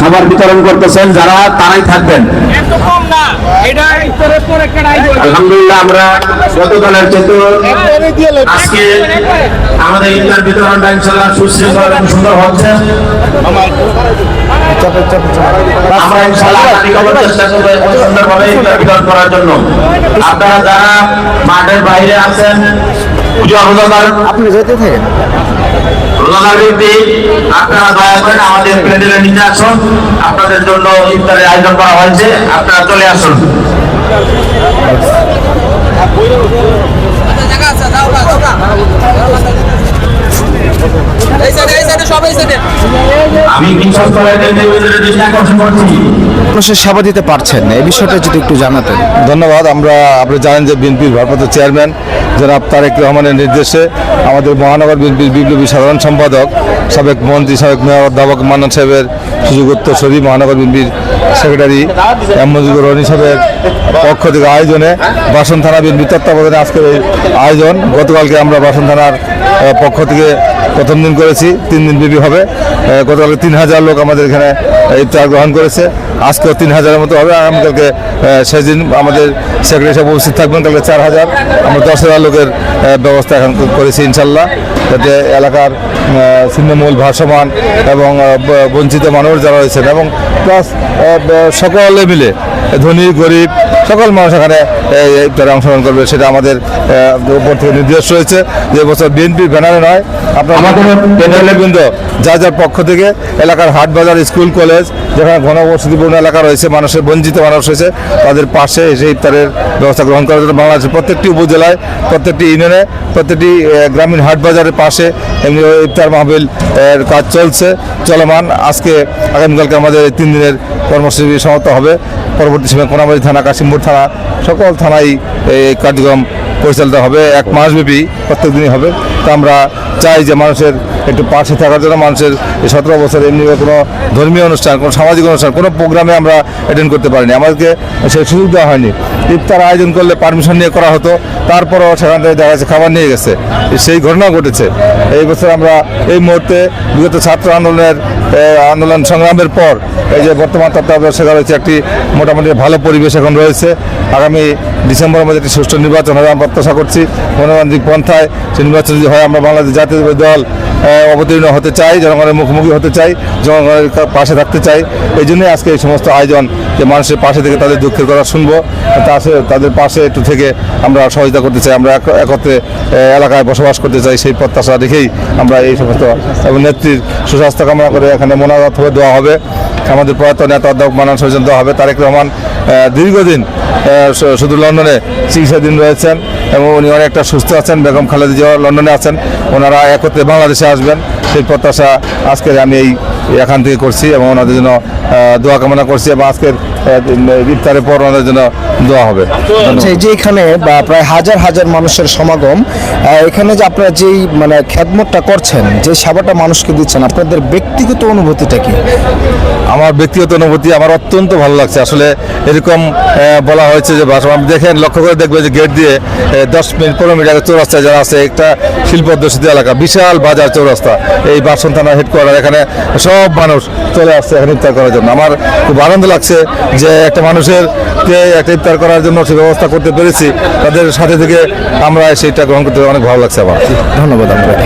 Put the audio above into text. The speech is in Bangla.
খাবার বিতরণ করতেছেন যারা, তারাই থাকবেন। আলহামদুলিল্লাহ, আমরা গতকালের চেতু আজকে আমাদের ইফতার বিতরণটা ইনশাল্লাহ সুশৃঙ্খল এবং সুন্দর হচ্ছে। আপনারা যারা মাঠের বাইরে আছেন, পুজো আপনি যেতে থাকেন? রোজাদার ব্যক্তি আপনারা দয়া করেন আমাদের প্যান্ডেলের নিচে আসুন। আপনাদের জন্য ইফতারের আয়োজন করা হয়েছে। আপনারা চলে আসুন। সেবা দিতে পারছেন এই বিষয়টা যদি একটু জানাতেন। ধন্যবাদ। আমরা আপনি জানেন যে বিএনপির ভারপ্রাপ্ত চেয়ারম্যান জনাব তারেক রহমানের নির্দেশে আমাদের মহানগর বিএনপির বিপ্লবী সাধারণ সম্পাদক, সাবেক মন্ত্রী, সাবেক মেয়র, অধ্যাপক মান্নান সাহেবের সুযোগ উত্তরসূরি মহানগর বিএনপির সেক্রেটারি এম মজিবুর রহমান সাহেবের পক্ষ থেকে আয়োজনে বাসন থানা বিএনপি তত্ত্বাবধানে আজকের এই আয়োজন। গতকালকে আমরা বাসন থানার পক্ষ থেকে প্রথম দিন করেছি, তিন দিন ব্যাপী হবে। গতকালকে তিন হাজার লোক আমাদের এখানে ইফতার গ্রহণ করেছে। আজকেও তিন হাজারের মতো হবে। আগামীকালকে সেদিন দিন আমাদের সেক্রেটারি সাহেব উপস্থিত থাকবেন, কালকে চার হাজার। আমরা দশ হাজার লোকের ব্যবস্থা এখন করেছি, ইনশাল্লাহ। যাতে এলাকার ছিন্নমূল ভাসমান এবং বঞ্চিত মানুষ যারা রয়েছেন এবং প্লাস সকলে মিলে ধনী গরিব সকল মানুষ এখানে ইফতারে অংশগ্রহণ করবে সেটা আমাদের উপর থেকে নির্দেশ রয়েছে। যে বছর বিএনপির ব্যানারে নয় আপনার আমাদের কেন্দ্রবৃন্দ যার যার পক্ষ থেকে এলাকার হাট বাজার স্কুল কলেজ যেখানে ঘনবসতিপূর্ণ এলাকা রয়েছে মানুষের বঞ্চিত মানুষ রয়েছে তাদের পাশে এসে ইফতারের ব্যবস্থা গ্রহণ করার জন্য বাংলাদেশের প্রত্যেকটি উপজেলায় প্রত্যেকটি ইউনিয়নে প্রত্যেকটি গ্রামীণ হাট বাজারের পাশে ইফতার মাহবিল এর কাজ চলছে, চলমান। আজকে আগামীকালকে আমাদের তিন দিনের কর্মসূচি সমাপ্ত হবে। পরবর্তী সময় কোনাবাড়ি থানা, কাশিমপুর থানা, সকল থানায় এই কার্যক্রম পরিচালিত হবে এক মাসব্যাপী, প্রত্যেক দিনই হবে। তো আমরা চাই যে মানুষের একটু পাশে থাকার জন্য, মানুষের এই সতেরো বছর এমনি কোনো ধর্মীয় অনুষ্ঠান, কোনো সামাজিক অনুষ্ঠান, কোনো প্রোগ্রামে আমরা অ্যাটেন্ড করতে পারিনি। আমাদেরকে সেই সুযোগ দেওয়া হয়নি। ইফতার আয়োজন করলে পারমিশন নিয়ে করা হতো, তারপরও সেখান থেকে দেখা যাচ্ছে খাবার নিয়ে গেছে। সেই ঘটনা ঘটেছে। এই বছর আমরা এই মুহূর্তে বিগত ছাত্র আন্দোলনের আন্দোলন সংগ্রামের পর এই যে বর্তমান তত্ত্বাবধায়ক সরকার রয়েছে একটি মোটামুটি ভালো পরিবেশ এখন রয়েছে। আগামী ডিসেম্বরের মধ্যে একটি সুষ্ঠু নির্বাচন হবে। আমরা প্রত্যাশা করছি গণতান্ত্রিক পন্থায় নির্বাচন যদি হয়, আমরা বাংলাদেশ জাতীয় দল অবতীর্ণ হতে চাই, জনগণের মুখোমুখি হতে চাই, জনগণের পাশে থাকতে চাই। এই জন্যই আজকে এই সমস্ত আয়োজন যে মানুষের পাশে থেকে তাদের দুঃখের কথা শুনব তাদের পাশে একটু থেকে আমরা সহযোগিতা করতে চাই, আমরা এক- একত্রে এলাকায় বসবাস করতে চাই, সেই প্রত্যাশা রেখেই আমরা এই সমস্ত, এবং নেত্রীর সুস্বাস্থ্য কামনা করে এখানে মোনাজাত হবে দেওয়া হবে। আমাদের প্রয়াত নেতা অধ্যাপক মানান সৌজন দেওয়া হবে। তারেক রহমান দীর্ঘদিন শুধু লন্ডনে চিকিৎসাধীন রয়েছেন এবং উনি অনেকটা সুস্থ আছেন। বেগম খালেদা জিয়া লন্ডনে আছেন। ওনারা একত্রে বাংলাদেশে আসবেন। সেই প্রত্যাশা আজকের আমি এই এখান থেকে করছি এবং ওনাদের জন্য দোয়া কামনা করছি এবং আজকের ইফতারের পর ওনাদের জন্য দোয়া হবে। আচ্ছা যে এখানে বা প্রায় হাজার হাজার মানুষের সমাগম এখানে যে আপনারা যেই মানে খেদমতটা করছেন যে সেবাটা মানুষকে দিচ্ছেন আপনাদের ব্যক্তিগত অনুভূতিটা কি? আমার ব্যক্তিগত অনুভূতি আমার অত্যন্ত ভালো লাগছে। আসলে এরকম বলা হয়েছে যে আপনি দেখেন লক্ষ্য করে দেখবেন যে গেট দিয়ে দশ মিনিট পনেরো মিনিট আগে চৌরাস্তায় যারা আছে একটা শিল্প অধ্যুষিত এলাকা, বিশাল বাজার চৌরাস্তা। এই বাসন থানা হেডকোয়ার্টার এখানে সব মানুষ চলে আসছে এখানে ইফতার করার জন্য। আমার খুব আনন্দ লাগছে যে একটা মানুষের কে একটা ইফতার করার জন্য সে ব্যবস্থা করতে পেরেছি। তাদের সাথে থেকে আমরা সেটা গ্রহণ করতে অনেক ভালো লাগছে আমার। ধন্যবাদ আপনাকে।